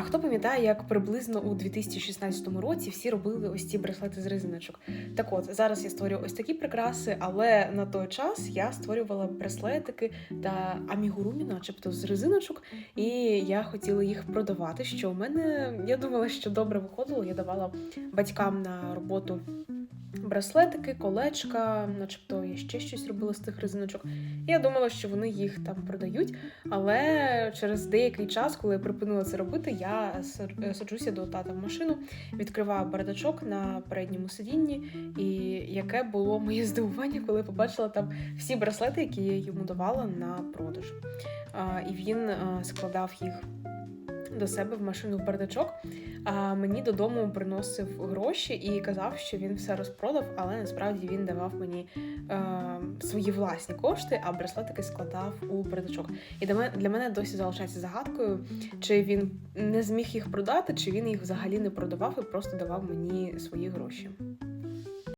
А хто пам'ятає, як приблизно у 2016 році всі робили ось ці браслети з резиночок? Так от зараз я створюю ось такі прикраси, але на той час я створювала браслетики та амігурумі, начебто з резиночок, і я хотіла їх продавати. Що у мене я думала, що добре виходило. Я давала батькам на роботу. Браслетики, колечка, начебто я ще щось робила з тих резиночок. Я думала, що вони їх там продають, але через деякий час, коли я припинила це робити, я е, саджуся до тата в машину, відкриваю бардачок на передньому сидінні, і яке було моє здивування, коли побачила там всі браслети, які я йому давала на продаж. І він складав їх. До себе в машину в бардачок, а мені додому приносив гроші і казав, що він все розпродав, але насправді він давав мені е, свої власні кошти, а браслетики складав у бардачок. І для мене, для мене досі залишається загадкою, чи він не зміг їх продати, чи він їх взагалі не продавав і просто давав мені свої гроші.